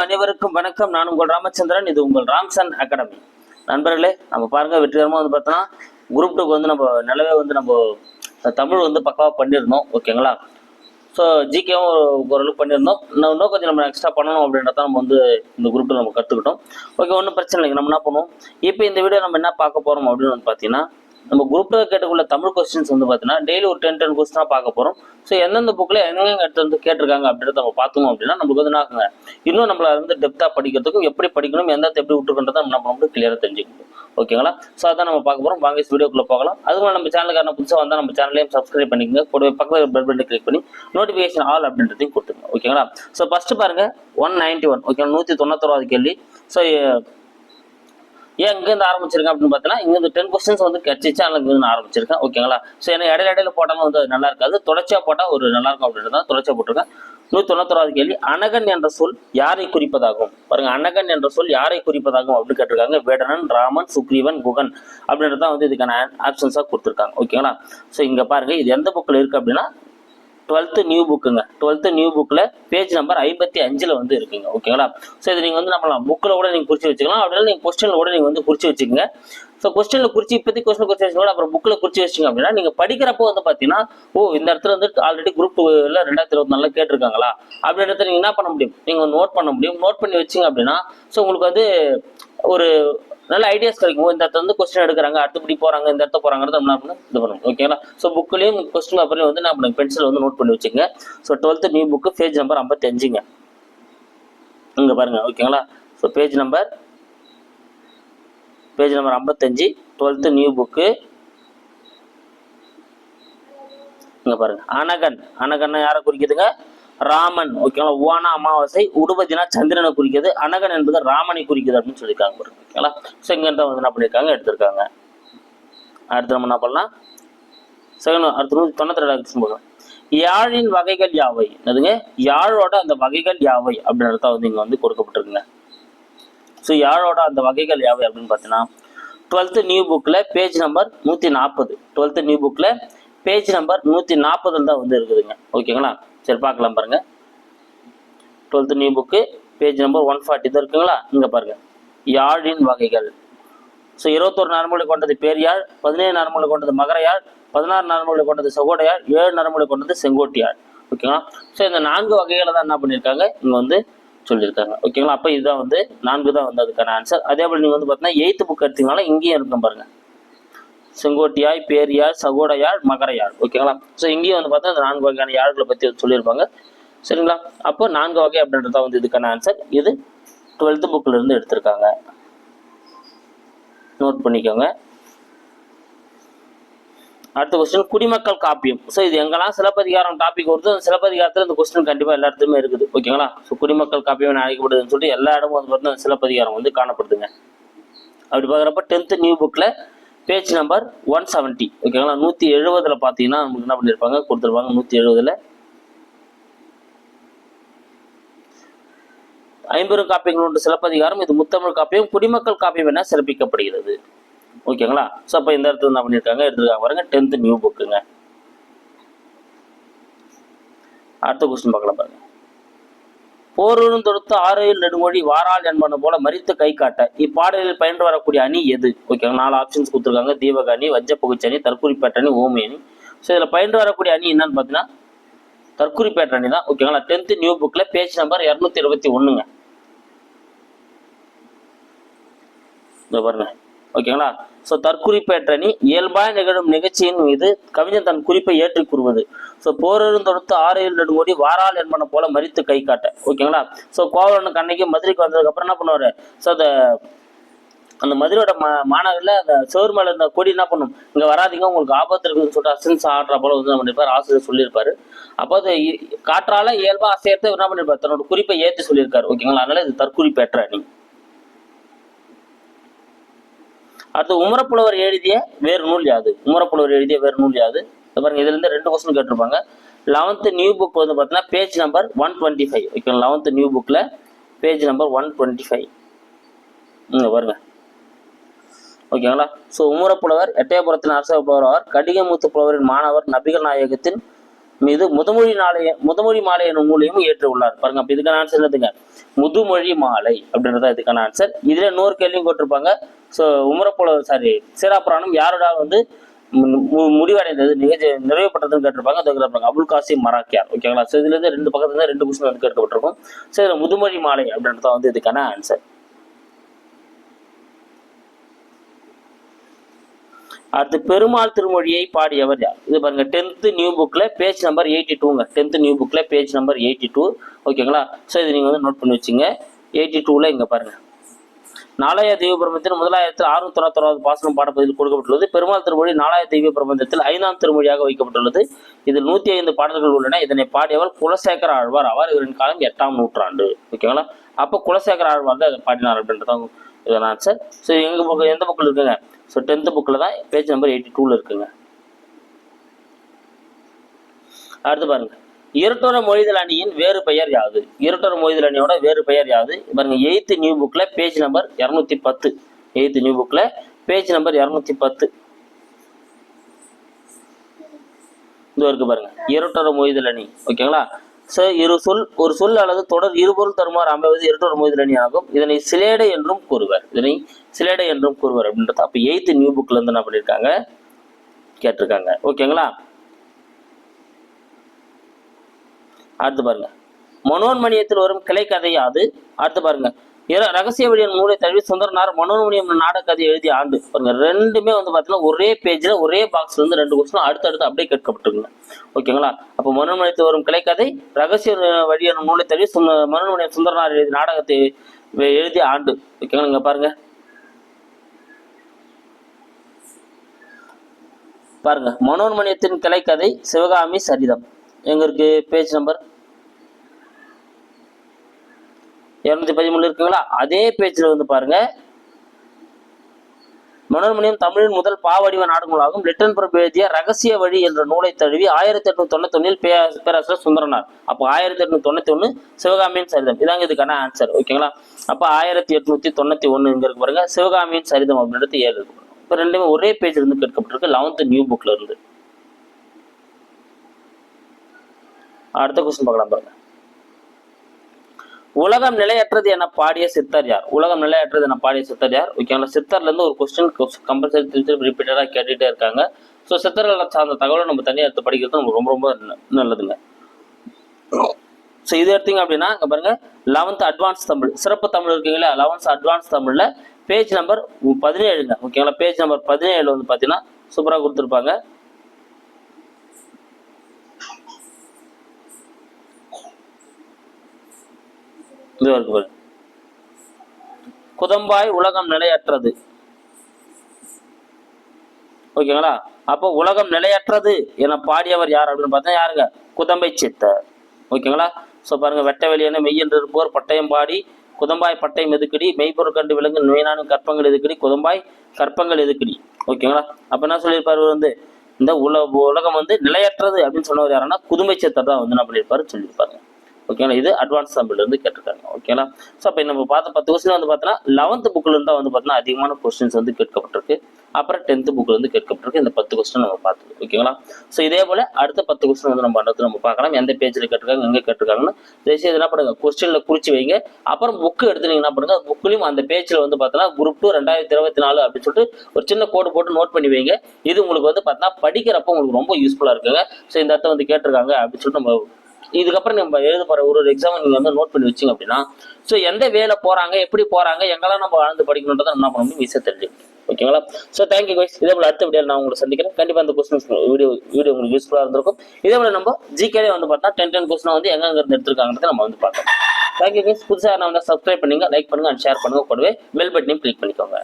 அனைவருக்கும் வணக்கம். நான் உங்கள் ராமச்சந்திரன். இது உங்கள் ராம்சன் அகாடமி. நண்பர்களே நம்ம பாருங்க வெற்றிகரமாக வந்து பார்த்தோன்னா குரூப் டூக்கு வந்து நம்ம நிலவே வந்து நம்ம தமிழ் வந்து பக்காவாக பண்ணியிருந்தோம். ஓகேங்களா ஸோ ஜிகேவும் ஓரளவுக்கு பண்ணியிருந்தோம். இன்னும் இன்னும் கொஞ்சம் நம்ம எக்ஸ்ட்ரா பண்ணணும் அப்படின்றத நம்ம வந்து இந்த குரூப்பில் நம்ம கற்றுக்கிட்டோம் ஓகே ஒன்றும் பிரச்சனை இல்லைங்க. நம்ம என்ன பண்ணுவோம்? இப்போ இந்த வீடியோ நம்ம என்ன பார்க்க போகிறோம் அப்படின்னு வந்து பார்த்தீங்கன்னா நம்ம குரூப்பில் கேட்டுக்குள்ள தமிழ் கொஸ்டின்ஸ் வந்து பார்த்தீங்கன்னா டெய்லி ஒரு டென் டென் கொஸ்டினாக பார்க்க போகிறோம் ஸோ எந்தெந்த புக்கில் எங்கெங்க எடுத்து வந்து கேட்டிருக்காங்க அப்படின்றத நம்ம பார்த்தோம் அப்படின்னா நமக்கு வந்து ஆகுங்க? இன்னும் நம்மளை வந்து டெப்த்தாக படிக்கிறதுக்கும் எப்படி படிக்கணும் எந்த எப்படி விட்டுருக்கன்றதை நம்ம நம்ம கிளியராக தெரிஞ்சுக்கணும். ஓகேங்களா ஸோ அதான் நம்ம பார்க்க போகிறோம் வாங்க வீடியோக்குள்ளே போகலாம். அதுக்கு நம்ம சேனலுக்கான புதுசாக வந்தால் நம்ம சேனலையும் சப்ஸ்கிரைப் பண்ணிக்கங்க. கூடவே பக்கத்தில் பெல் பட்டன் கிளிக் பண்ணி நோட்டிஃபிகேஷன் ஆல் அப்படின்றதையும் கொடுத்துருங்க. ஓகேங்களா ஸோ ஃபஸ்ட்டு பாருங்க ஒன் நைன்ட்டி ஒன் ஓகே நூற்றி தொண்ணூத்தொருவாது கேள்வி. ஸோ ஏன் இங்கேருந்து ஆரம்பிச்சிருக்கேன் அப்படின்னு பார்த்தீங்கன்னா இங்கே டென் கொஸ்டின்ஸ் வந்து கட்சிச்சு அதில் இருந்து ஆரம்பிச்சிருக்கேன். ஓகேங்களா ஸோ எனக்கு இடையில இடையில போட்டாலும் வந்து நல்லா இருக்காது. தொடர்ச்சியாக போட்டால் ஒரு நல்லா இருக்கும் அப்படின்றது தான் தொடர்ச்சியாக போட்டிருக்கேன். நூற்றி தொண்ணூத்தொறாவது கேள்வி அனகன் என்ற சொல் யாரை குறிப்பதாகும்? பாருங்க அனகன் என்ற சொல் யாரை குறிப்பதாகும் அப்படின்னு கேட்டிருக்காங்க. வேடனன் ராமன் சுக்ரீவன் குகன் அப்படின்றது தான் வந்து இதுக்கான ஆப்ஷன்ஸாக கொடுத்துருக்காங்க. ஓகேங்களா ஸோ இங்கே பாருங்க இது எந்த புக்கில் இருக்குது அப்படின்னா டுவெல்த்து நியூ புக்குங்க டுவெல்த்து நியூ புக்கில் பேஜ் நம்பர் ஐம்பத்தி அஞ்சில் வந்து இருக்குங்க. ஓகேங்களா ஸோ இது நீங்கள் வந்து நம்மளாம் புக்கில் கூட நீங்கள் குறித்து வச்சுக்கலாம். அப்படின்னா நீங்கள் கொஸ்டினில் கூட நீங்கள் வந்து குறித்து வச்சுக்கோங்க. ஸோ கொஸ்டினில் குறித்து இப்போதைக்கு கொஸ்டின் குறித்து வச்சுக்கோங்க. கூட அப்புறம் புக்கில் குறித்து வச்சிங்க அப்படின்னா நீங்கள் படிக்கிறப்போ வந்து பார்த்தீங்கன்னா ஓ இந்த இடத்துல வந்து ஆல்ரெடி குரூப் டூவில் ரெண்டாயிரத்தி இருபத்தி நாலில் கேட்டிருக்காங்களா? அப்படின்றத நீங்கள் என்ன பண்ண முடியும்? நீங்கள் நோட் பண்ண முடியும். நோட் பண்ணி வச்சிங்க அப்படின்னா ஸோ உங்களுக்கு வந்து ஒரு நல்ல ஐடியாஸ் கிடைக்கும். இந்த இடத்துல வந்து கொஸ்டின் எடுக்கிறாங்க அடுத்தபடி போறாங்க இந்த இடத்த போறாங்கிறது நம்ம என்ன இது பண்ணணும். ஓகேங்களா ஸோ புக்லேயும் கொஸ்டின் பேப்பர்லையும் வந்து நான் பென்சில் வந்து நோட் பண்ணி வச்சுங்க so twelfth new book page number ஐம்பத்தி அஞ்சுங்க இங்கே பாருங்க. ஓகேங்களா so page number page number ஐம்பத்தஞ்சு டுவெல்த்து நியூ புக்கு இங்கே பாருங்க. அனகன் அனகன்னா யாரை குறிக்குதுங்க? ராமன் ஓகேங்களா ஓனா அமாவாசை உடுபதினா சந்திரனை குறிக்கிறது அனகன் என்பது ராமனை குறிக்குது அப்படின்னு சொல்லியிருக்காங்க ஓகேங்களா ஸோ இங்கிட்ட வந்து என்ன பண்ணியிருக்காங்க? எடுத்திருக்காங்க. அடுத்து நம்ம என்ன பண்ணலாம்? செகண்ட் அடுத்து நூற்றி தொண்ணூத்தி ரெண்டாவது போகலாம் யாழின் வகைகள் யாவை? என்னதுங்க? யாழோட அந்த வகைகள் யாவை? அப்படின்றத வந்து இங்கே வந்து கொடுக்கப்பட்டிருக்குங்க. ஸோ யாழோட அந்த வகைகள் யாவை அப்படின்னு பார்த்தீங்கன்னா டுவெல்த்து நியூ புக்கில் பேஜ் நம்பர் நூற்றி நாற்பது. டுவெல்த்து நியூ புக்கில் பேஜ் நம்பர் நூற்றி நாற்பதில் தான் வந்து இருக்குதுங்க. ஓகேங்களா சரி பார்க்கலாம் பாருங்க. Twelfth new book page number one forty தான் இருக்குங்களா? இங்கே பாருங்க. யாழின் வகைகள். ஸோ இருபத்தொரு நரம்புகளை கொண்டது பேரியாழ் பதினேழு நரம்புகளை கொண்டது மகரையாழ் பதினாறு நரம்புகளை கொண்டது செகோடையாழ் ஏழு நரம்புகளை கொண்டது செங்கோட்டியாழ் ஓகேங்களா ஸோ இந்த நான்கு வகைகளை தான் என்ன பண்ணியிருக்காங்க? இங்கே வந்து சொல்லியிருக்காங்க. ஓகேங்களா அப்போ இதுதான் வந்து நான்கு தான் வந்து அதுக்கான ஆன்சர் அதே போல் நீங்கள் வந்து பார்த்தீங்கன்னா எயித்து புக் எடுத்தீங்கனாலும் இங்கேயும் இருக்கும் பாருங்கள் செங்கோட்டியாய் பேரியாழ் சகோடையாழ் மகரையாழ் ஓகேங்களா ஸோ இங்கேயும் வந்து பார்த்தா இந்த நான்கு வகையான யாழ்களை பற்றி சொல்லியிருப்பாங்க. சரிங்களா? அப்போ நான்கு வகை அப்படின்றது தான் வந்து இதுக்கான ஆன்சர் இது டுவெல்த்து புக்கில் இருந்து எடுத்திருக்காங்க. நோட் பண்ணிக்கோங்க. அடுத்த கொஸ்டின் குடிமக்கள் காப்பியம். ஸோ இது எங்கெல்லாம் சிலப்பதிகாரம் டாபிக் வருது அந்த சிலப்பதிகாரத்தில் இந்த கொஸ்டின் கண்டிப்பாக எல்லா இடத்துலையுமே இருக்குது. ஓகேங்களா ஸோ குடிமக்கள் காப்பியம் அழைக்கப்படுதுன்னு சொல்லிட்டு எல்லா இடமும் வந்து பார்த்தீங்கன்னா சிலப்பதிகாரம் வந்து காணப்படுதுங்க. அப்படி பார்க்குறப்ப டென்த்து நியூ புக்கில் பேஜ் நம்பர் ஒன் செவன்ட்டி ஓகேங்களா நூற்றி எழுபதில் பார்த்தீங்கன்னா நமக்கு என்ன பண்ணியிருப்பாங்க கொடுத்துருப்பாங்க. நூற்றி எழுபதில் ஐம்பெரும் காப்பியங்கள் ஒன்று சிலப்பதிகாரம். இது முத்தமிழ் காப்பியம். குடிமக்கள் காப்பியம் என சிறப்பிக்கப்படுகிறது. ஓகேங்களா ஸோ அப்போ இந்த இடத்துல என்ன பண்ணியிருக்காங்க எடுத்துருக்காங்க பாருங்க. டென்த்து நியூ புக்குங்க அடுத்த கொஸ்டின் பார்க்கலாம் பாருங்க. போரும் தொடுத்து ஆறையில் நெடுமொழி வாரால் என்பன போல மறித்து கை காட்ட. இப்பாடலில் பயின்று வரக்கூடிய அணி எது? ஓகேங்க நாலு ஆப்ஷன்ஸ் கொடுத்துருக்காங்க. தீபக அணி வஜ்ஜப்புகுச்சி அணி தற்குறிப்பேட்ட அணி ஓமி அணி ஸோ இதில் பயின்று வரக்கூடிய அணி என்னன்னு பார்த்தீங்கன்னா தற்குறிப்பேட்ட அணி தான் ஓகேங்களா டென்த்து நியூ புக்கில் பேஜ் நம்பர் இரநூத்தி இருபத்தி ஒன்றுங்க இதோ பாருங்க. ஓகேங்களா? ஸோ தற்குறிப்பேற்றணி இயல்பாய் நிகழும் நிகழ்ச்சியின் மீது கவிஞன் தன் குறிப்பை ஏற்றி கூறுவது. ஸோ போரிருந்தொடுத்து ஆறு ஏழு நெடுங்கோடி வாரால் என்பன போல மறித்து கை காட்ட. ஓகேங்களா? ஸோ கோவலனுக்கு அன்னைக்கு மதுரைக்கு வந்ததுக்கு அப்புறம் என்ன பண்ணுவாரு? ஸோ அந்த அந்த மதுரையோட மா மாநகரில் அந்த சோர் மேலே இருந்த கொடி என்ன பண்ணும்? இங்கே வராதீங்க உங்களுக்கு ஆபத்து இருக்குதுன்னு சொல்லிட்டு அசன்ஸ் ஆடுற போல வந்து என்ன பண்ணியிருப்பார் ஆசிரியர் சொல்லியிருப்பாரு. அப்போ அது இ- காற்றால இயல்பா அசையத்தை என்ன பண்ணியிருப்பார் தன்னோட குறிப்பை ஏற்றி சொல்லியிருக்காரு. ஓகேங்களா? அதனால இது தற்குறிப்பேற்ற அணி. அடுத்து உமரப்புலவர் எழுதிய வேறு நூல் யாது? உமரப்புலவர் எழுதிய வேறு நூல் யாது? பாருங்க இதுல இருந்து ரெண்டு கொஸ்டின் கேட்டிருப்பாங்க. லெவன்த்து நியூ புக் வந்து பார்த்தீங்கன்னா page number one twenty five okay eleventh new புக்கில் page number one twenty five இங்கே பாருங்க. ஓகேங்களா ஸோ உமரப்புலவர் எட்டயபுரத்தின் அரச புலவர் அவர் கடிகமூத்து புலவரின் மாணவர் நபிகள் நாயகத்தின் மீது முதுமொழி நாளைய முதுமொழி மாலை எனும் நூலையும் ஏற்று உள்ளார். பாருங்க அப்ப இதுக்கான ஆன்சர் என்னதுங்க? முதுமொழி மாலை அப்படின்றதா இதுக்கான ஆன்சர் இதுல இன்னொரு கேள்வியும் போட்டிருப்பாங்க ஸோ உமரப்புல சாரி சீராபுராணம் யாரோட வந்து மு- முடிவடைந்தது? நிகழ்ச்சி நிறைவேற்றப்பட்டதுன்னு கேட்டிருப்பாங்க. அது கேட்டிருப்பாங்க அபுல் காசிம் மராக்கியார். ஓகேங்களா ஸோ இதுல இருந்து ரெண்டு பக்கத்துல இருந்து ரெண்டு கொஸ்டின் வந்து கேட்கப்பட்டிருக்கும். ஸோ இதுல முதுமொழி மாலை அப்படின்றதா வந்து இதுக்கான ஆன்சர் அடுத்து பெருமாள் திருமொழியை பாடியவர் யார்? இது பாருங்க டென்த்து நியூ புக்ல பேஜ் நம்பர் எயிட்டி டூங்க டென்த்து நியூ புக்ல பேஜ் நம்பர் எயிட்டி டூ ஓகேங்களா ஸோ இது நீங்கள் வந்து நோட் பண்ணி வச்சுங்க. எயிட்டி டூவில் இங்கே பாருங்கள் நாலாய தெய்வ பிரபந்தத்தின் முதலாயிரத்தில் அறுநூத்தி தொண்ணூத்தொறாவது பாசனம் பாடப்பகுதியில் கொடுக்கப்பட்டுள்ளது. பெருமாள் திருமொழி நாலாய தெய்வ பிரபந்தத்தில் ஐந்தாம் திருமொழியாக வைக்கப்பட்டுள்ளது. இதில் நூத்தி ஐந்து பாடல்கள் உள்ளன. இதனை பாடியவர் குலசேகர ஆழ்வார் அவர் இவரின் காலம் எட்டாம் நூற்றாண்டு. ஓகேங்களா அப்போ குலசேகர ஆழ்வார் தான் இதை பாடினார் அப்படின்றதான் இதான் ஆன்சர் ஸோ எங்க பக்கம் எந்த பக்கம் இருக்குங்க? ஸோ டென்த்து புக்கில் தான் பேஜ் நம்பர் எயிட்டி டூவில் இருக்குங்க. அடுத்து பாருங்க. இரட்டோர மொழிதல் அணியின் வேறு பெயர் யாது? இரட்டோர மொழிதல் அணியோட வேறு பெயர் யாது? பாருங்க எயித்து நியூ புக்கில் பேஜ் நம்பர் இரநூத்தி பத்து. எயித்து நியூ புக்கில் பேஜ் நம்பர் இரநூத்தி பத்து. இது இருக்கு பாருங்க இரட்டோர மொழிதல் அணி. ஓகேங்களா? ஸோ இரு சொல் ஒரு சொல் அல்லது தொடர் இருபொருள் தருமாறு அமைவது இரட்டொரு மொழிதல் ஆகும். இதனை சிலேடை என்றும் கூறுவர். இதனை சிலேடை என்றும் கூறுவர் அப்படின்றது அப்போ எயித்து நியூ புக்ல இருந்து என்ன பண்ணியிருக்காங்க கேட்டிருக்காங்க. ஓகேங்களா அடுத்து பாருங்க. மனோன்மணியத்தில் வரும் கிளை கதையாது அடுத்து பாருங்க. ரகசிய வழியின் மூளை தழுவி சுந்தரனார் மனோன்மணியம் நாடக கதை எழுதிய ஆண்டு. பாருங்க ரெண்டுமே வந்து பார்த்தீங்கன்னா ஒரே பேஜில் ஒரே பாக்ஸ்ல இருந்து ரெண்டு கொஸ்டின் அடுத்தடுத்து அப்படியே கேட்கப்பட்டிருக்குங்க. ஓகேங்களா அப்போ மனோன்மணியத்தில் வரும் கிளைக்கதை ரகசிய வழியின் மூளை தழுவி சுந்த மனோன்மணியம் சுந்தரனார் எழுதிய நாடகத்தை எழுதிய ஆண்டு. ஓகேங்களா இங்க பாருங்க. பாருங்க மனோன்மணியத்தின் கிளைக்கதை சிவகாமி சரிதம். எங்க இருக்கு? பேஜ் நம்பர் இருநூத்தி பதிமூணு இருக்குங்களா? அதே பேஜில் வந்து பாருங்க. மனோர்மணியம் தமிழின் முதல் பாவடிவ நாடுகளாகும் லிட்டன் பிரபு எழுதிய ரகசிய வழி என்ற நூலை தழுவி ஆயிரத்தி எட்நூத்தி தொண்ணூத்தி ஒன்னில் பேராசிரியர் சுந்தரனார். அப்போ ஆயிரத்தி எட்நூத்தி தொண்ணூத்தி ஒன்று சிவகாமியின் சரிதம். இதாங்க இதுக்கான ஆன்சர் ஓகேங்களா அப்போ ஆயிரத்தி எட்நூத்தி தொண்ணூத்தி ஒன்று இங்க இருக்கு பாருங்க. சிவகாமியின் சரிதம் அப்படின்றது ஏழு இப்போ ரெண்டுமே ஒரே பேஜ் இருந்து கேட்கப்பட்டிருக்கு. லெவன்த் நியூ புக்ல இருந்து. அடுத்த கொஸ்டின் பார்க்கலாம் பாருங்க. உலகம் நிலையற்றது என பாடிய சித்தர் யார்? உலகம் நிலையற்றது என பாடிய சித்தர் யார்? ஓகேங்களா சித்தர்ல இருந்து ஒரு கொஸ்டின் கம்பல்சரி திருப்பி ரிப்பீட்டடா கேட்டுட்டே இருக்காங்க. ஸோ சித்தர்களை சார்ந்த தகவலை நம்ம தனியாக எடுத்து படிக்கிறது நமக்கு ரொம்ப ரொம்ப நல்லதுங்க. ஸோ இது எடுத்தீங்க அப்படின்னா இங்க பாருங்க லெவன்த் அட்வான்ஸ் தமிழ். சிறப்பு தமிழ் இருக்கீங்களா? லெவன்த் அட்வான்ஸ் தமிழ்ல பேஜ் நம்பர் பதினேழுங்க. ஓகேங்களா பேஜ் நம்பர் பதினேழு வந்து பார்த்தீங்கன்னா சூப்பராக கொடுத்துருப்பாங்க. இது இருக்கு பாருங்க குதம்பாய் உலகம் நிலையற்றது. ஓகேங்களா? அப்போ உலகம் நிலையற்றது என பாடியவர் யார் அப்படின்னு பார்த்தா யாருங்க? குதம்பை சித்தர். ஓகேங்களா? ஸோ பாருங்க வெட்ட வெளியான மெய்யென்று இருப்போர் பட்டயம் பாடி குதம்பாய் பட்டயம் எதுக்கடி மெய்ப்பொருள் கண்டு விலங்கு நோயினானும் கற்பங்கள் எதுக்கடி குதம்பாய் கற்பங்கள் எதுக்கடி. ஓகேங்களா? அப்போ என்ன சொல்லியிருப்பார் வந்து? இந்த உல உலகம் வந்து நிலையற்றது அப்படின்னு சொன்னவர் யாருன்னா குதுமை சித்தர் தான் வந்து என்ன பண்ணியிருப்பாரு சொல்லியிருப்பாருங்க. ஓகேங்களா இது அட்வான்ஸ் தமிழ்ல கேட்டிருக்காங்க. ஓகேங்களா ஸோ அப்போ நம்ம பார்த்த பத்து கொஸ்டின் வந்து பார்த்தோன்னா லெவன்த் புக்லேருந்து தான் வந்து பார்த்தீங்கன்னா அதிகமான கொஸ்டின்ஸ் வந்து கேட்கப்பட்டிருக்கு. அப்புறம் டென்த் புக்லேருந்து கேட்கப்பட்டிருக்கு. இந்த பத்து கொஸ்டின் நம்ம பார்த்தது. ஓகேங்களா ஸோ இதே போல் அடுத்த பத்து கொஸ்டின் வந்து நம்ம பண்ணுறது நம்ம பார்க்கலாம். எந்த பேஜில் கேட்டிருக்காங்க எங்கே கேட்டிருக்காங்கன்னு தயவுசெய்து என்ன பண்ணுங்கள் கொஸ்டினில் குறிச்சு வைங்க. அப்புறம் புக்கு எடுத்து என்ன பண்ணுங்க புக்குலையும் அந்த பேஜில் வந்து பார்த்தோன்னா குரூப் டூ ரெண்டாயிரத்தி இருபத்தி நாலு அப்படின்னு சொல்லிட்டு ஒரு சின்ன கோடு போட்டு நோட் பண்ணி வைங்க. இது உங்களுக்கு வந்து பார்த்தீங்கன்னா படிக்கிறப்போ உங்களுக்கு ரொம்ப யூஸ்ஃபுல்லாக இருக்குங்க. ஸோ இந்த இடத்த வந்து கேட்டிருக்காங்க அப்படின்னு சொல்லிட்டு நம்ம இதுக்கப்புறம் நம்ம எழுத போகிற ஒரு ஒரு எக்ஸாம் நீங்கள் வந்து நோட் பண்ணி வச்சீங்க அப்படின்னா ஸோ எந்த வேலை போறாங்க எப்படி போறாங்க எங்கெல்லாம் நம்ம வாழ்ந்து படிக்கணுன்றதை என்ன பண்ண முடியும்? ஈஸியாக தெரிஞ்சுக்கணும். ஓகேங்களா ஸோ தேங்க்யூ guys. இதே போல் அடுத்த வீடியோ நான் உங்களை சந்திக்கிறேன். கண்டிப்பாக அந்த கொஸ்டின்ஸ் வீடியோ வீடியோ உங்களுக்கு யூஸ்ஃபுல்லாக இருந்திருக்கும். இதே போல நம்ம ஜிகேலே வந்து பார்த்தா டென் டென் கொஸ்டின் வந்து எங்க இருந்து எடுத்துருக்காங்கிறத நம்ம வந்து பார்க்கலாம். Thank you guys. புதுசாக நான் வந்து சப்ஸ்கிரைப் பண்ணுங்க லைக் பண்ணுங்க அண்ட் ஷேர் பண்ணுங்க. கூடவே பெல் பட்டனையும் கிளிக் பண்ணிக்கோங்க.